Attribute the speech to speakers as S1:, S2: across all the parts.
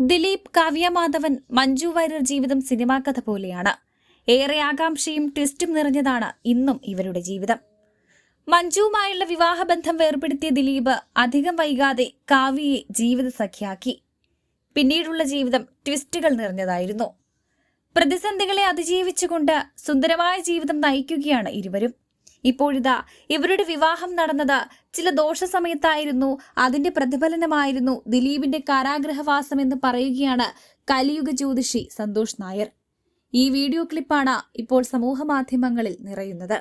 S1: ദിലീപ് കാവ്യ മാധവൻ മഞ്ജു വാര്യർ ജീവിതം സിനിമാ കഥ പോലെയാണ്. ഏറെ ആകാംക്ഷയും ട്വിസ്റ്റും നിറഞ്ഞതാണ് ഇന്നും ഇവരുടെ ജീവിതം. മഞ്ജുവുമായുള്ള വിവാഹബന്ധം വേർപെടുത്തിയ ദിലീപ് അധികം വൈകാതെ കാവ്യയെ ജീവിത സഖ്യാക്കി പിന്നീടുള്ള ജീവിതം ട്വിസ്റ്റുകൾ നിറഞ്ഞതായിരുന്നു. പ്രതിസന്ധികളെ അതിജീവിച്ചുകൊണ്ട് സുന്ദരമായ ജീവിതം നയിക്കുകയാണ് ഇരുവരും. ഇപ്പോഴിതാ ഇവരുടെ വിവാഹം നടന്നത് ചില ദോഷ സമയത്തായിരുന്നു അതിന്റെ പ്രതിഫലനമായിരുന്നു ദിലീപിന്റെ കാരാഗ്രഹവാസം എന്ന് പറയുകയാണ് കലിയുഗ ജ്യോതിഷി സന്തോഷ് നായർ. ഈ വീഡിയോ ക്ലിപ്പാണ് ഇപ്പോൾ സമൂഹ മാധ്യമങ്ങളിൽ നിറയുന്നത്.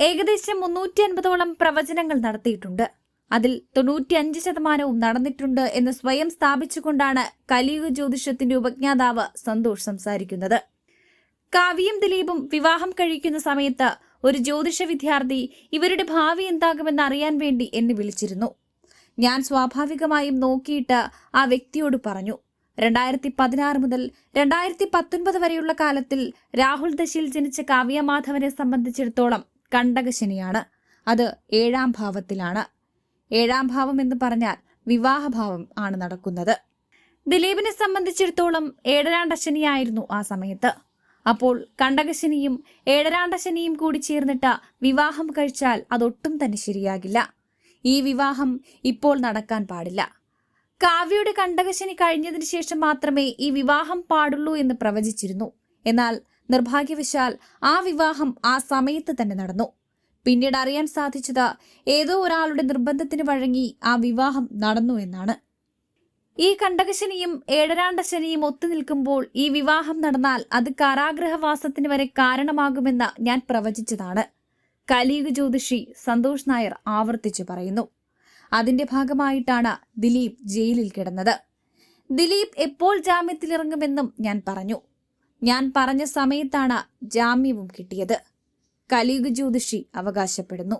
S1: ഏകദേശം മുന്നൂറ്റി അൻപതോളം പ്രവചനങ്ങൾ നടത്തിയിട്ടുണ്ട്. അതിൽ തൊണ്ണൂറ്റിയഞ്ച് ശതമാനവും നടന്നിട്ടുണ്ട് എന്ന് സ്വയം സ്ഥാപിച്ചുകൊണ്ടാണ് കലിയുഗ ജ്യോതിഷത്തിന്റെ ഉപജ്ഞാതാവ് സന്തോഷ് സംസാരിക്കുന്നത്. കാവ്യയും ദിലീപും വിവാഹം കഴിക്കുന്ന സമയത്ത് ഒരു ജ്യോതിഷ വിദ്യാർത്ഥി ഇവരുടെ ഭാവി എന്താകുമെന്ന് അറിയാൻ വേണ്ടി എന്നെ വിളിച്ചിരുന്നു. ഞാൻ സ്വാഭാവികമായും നോക്കിയിട്ട് ആ വ്യക്തിയോട് പറഞ്ഞു രണ്ടായിരത്തി പതിനാറ് മുതൽ രണ്ടായിരത്തി പത്തൊൻപത് വരെയുള്ള കാലത്തിൽ രാഹുൽ ദശയിൽ ജനിച്ച കാവ്യ മാധവനെ സംബന്ധിച്ചിടത്തോളം കണ്ടകശനിയാണ് അത് ഏഴാം ഭാവത്തിലാണ്. ഏഴാം ഭാവം എന്ന് പറഞ്ഞാൽ വിവാഹഭാവം ആണ് നടക്കുന്നത്. ദിലീപിനെ സംബന്ധിച്ചിടത്തോളം ഏഴരാണ്ടശനിയായിരുന്നു ആ സമയത്ത്. അപ്പോൾ കണ്ടകശനിയും ഏഴരാണ്ടശനിയും കൂടി ചേർന്നിട്ട വിവാഹം കഴിച്ചാൽ അതൊട്ടും തന്നെ ശരിയാകില്ല. ഈ വിവാഹം ഇപ്പോൾ നടക്കാൻ പാടില്ല. കാവ്യയുടെ കണ്ടകശനി കഴിഞ്ഞതിന് ശേഷം മാത്രമേ ഈ വിവാഹം പാടുള്ളൂ എന്ന് പ്രവചിച്ചിരുന്നു. എന്നാൽ നിർഭാഗ്യവശാൽ ആ വിവാഹം ആ സമയത്ത് തന്നെ നടന്നു. പിന്നീട് അറിയാൻ സാധിച്ചത് ഏതോ ഒരാളുടെ നിർബന്ധത്തിന് വഴങ്ങി ആ വിവാഹം നടന്നു എന്നാണ്. ഈ കണ്ടകശനിയും ഏഴരാണ്ടശനിയും ഒത്തുനിൽക്കുമ്പോൾ ഈ വിവാഹം നടന്നാൽ അത് കാരാഗ്രഹവാസത്തിന് വരെ കാരണമാകുമെന്ന് ഞാൻ പ്രവചിച്ചതാണ്. കലിയുഗ ജ്യോതിഷി സന്തോഷ് നായർ ആവർത്തിച്ചു പറയുന്നു. അതിന്റെ ഭാഗമായിട്ടാണ് ദിലീപ് ജയിലിൽ കിടന്നത്. ദിലീപ് എപ്പോൾ ജാമ്യത്തിലിറങ്ങുമെന്നും ഞാൻ പറഞ്ഞു. ഞാൻ പറഞ്ഞ സമയത്താണ് ജാമ്യവും കിട്ടിയത്. കലിയുഗ ജ്യോതിഷി അവകാശപ്പെടുന്നു.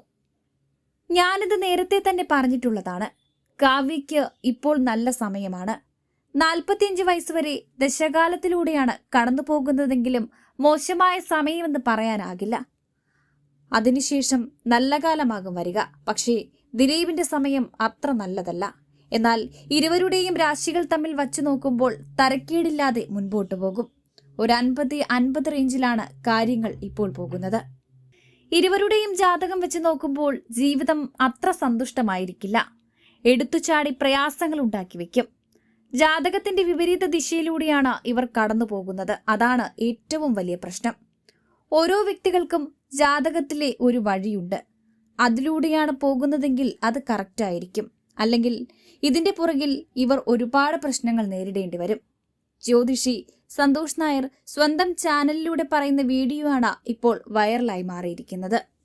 S1: ഞാനിത് നേരത്തെ തന്നെ പറഞ്ഞിട്ടുള്ളതാണ്. കാവ്യയ്ക്ക് ഇപ്പോൾ നല്ല സമയമാണ്. നാൽപ്പത്തിയഞ്ച് വയസ്സുവരെ ദശകാലത്തിലൂടെയാണ് കടന്നു പോകുന്നതെങ്കിലും മോശമായ സമയമെന്ന് പറയാനാകില്ല. അതിനുശേഷം നല്ല കാലമാകും വരിക. പക്ഷേ ദിലീപിന്റെ സമയം അത്ര നല്ലതല്ല. എന്നാൽ ഇരുവരുടെയും രാശികൾ തമ്മിൽ വച്ചു നോക്കുമ്പോൾ തരക്കേടില്ലാതെ മുൻപോട്ട് പോകും. ഒരു അൻപത് അൻപത് റേഞ്ചിലാണ് കാര്യങ്ങൾ ഇപ്പോൾ പോകുന്നത്. ഇരുവരുടെയും ജാതകം വെച്ച് നോക്കുമ്പോൾ ജീവിതം അത്ര സന്തുഷ്ടമായിരിക്കില്ല. എടുത്തുചാടി പ്രയാസങ്ങൾ ഉണ്ടാക്കി വയ്ക്കും ജാതകത്തിന്റെ വിപരീത ദിശയിലൂടെയാണ് ഇവർ കടന്നു പോകുന്നത് അതാണ് ഏറ്റവും വലിയ പ്രശ്നം. ഓരോ വ്യക്തികൾക്കും ജാതകത്തിലെ ഒരു വഴിയുണ്ട്. അതിലൂടെയാണ് പോകുന്നതെങ്കിൽ അത് കറക്റ്റ് ആയിരിക്കും. അല്ലെങ്കിൽ ഇതിന്റെ പുറകിൽ ഇവർ ഒരുപാട് പ്രശ്നങ്ങൾ നേരിടേണ്ടി വരും. ജ്യോതിഷി സന്തോഷ് നായർ സ്വന്തം ചാനലിലൂടെ പറയുന്ന വീഡിയോ ആണ് ഇപ്പോൾ വൈറലായി മാറിയിരിക്കുന്നത്.